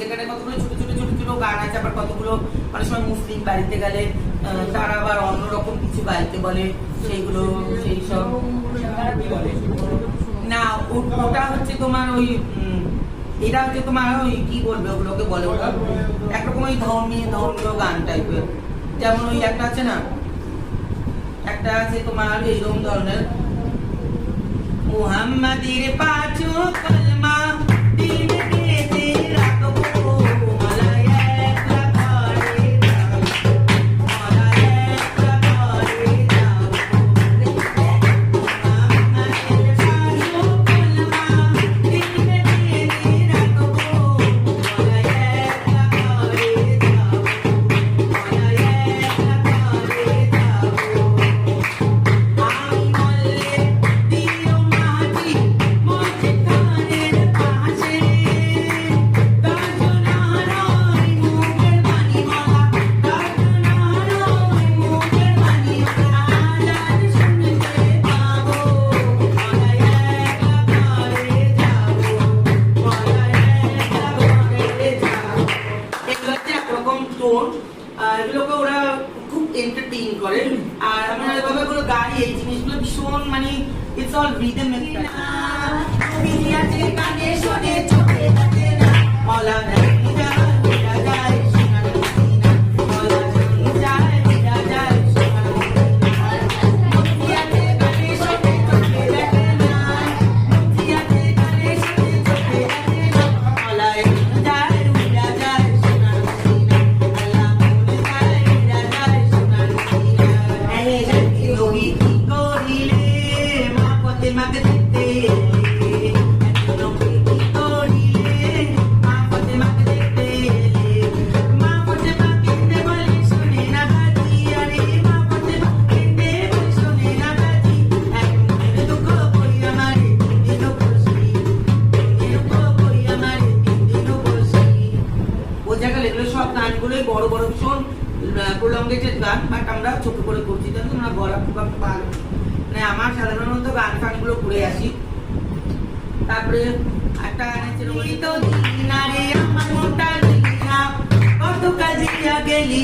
যেখানে কতগুলো ছোট ছোট ছোট ছোট গান আছে, আবার কতগুলো অনেক সময় মুসলিম বাড়িতে গেলে তারা আবার অন্যরকম কিছু বাড়িতে বলে, সেইগুলো, সেই সব। না, ওটা হচ্ছে তোমার ওই এটা হচ্ছে তোমার ওই কি বলবে ওগুলোকে বলে ওটা? একরকম ওই ধর্মীয় ধর্মীয় গান টাইপের। যেমন ওই একটা আছে না, একটা আছে তোমার এইরকম ধরনের। মুহাম্মাদের পাঁচ কালমা টোন এগুলোকে ওরা খুব এন্টারটেইন করে। আর আমরা এভাবে কোনো গাড়ি, এই জিনিসগুলো ভীষণ মানে ইটস অল রিদম অল খুব একটা ভালো। মানে আমার সাধারণত গান ফানগুলো ঘুরে আসি। তারপরে একটা গান আছে তো দিনা রে আমার মোটা দিনা কত কাজে গেলি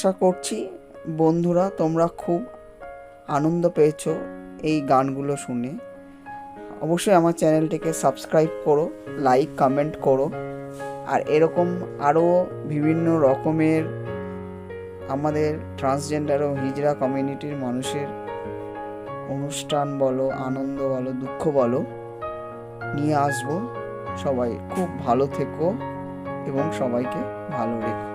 আশা করছি বন্ধুরা তোমরা খুব আনন্দ পেয়েছ এই গানগুলো শুনে। অবশ্যই আমার চ্যানেলটিকে সাবস্ক্রাইব করো, লাইক, কমেন্ট করো। আর এরকম আরও বিভিন্ন রকমের আমাদের ট্রান্সজেন্ডার ও হিজড়া কমিউনিটির মানুষের অনুষ্ঠান বলো, আনন্দ বলো, দুঃখ বলো নিয়ে আসব। সবাই খুব ভালো থেকো এবং সবাইকে ভালো রেখো।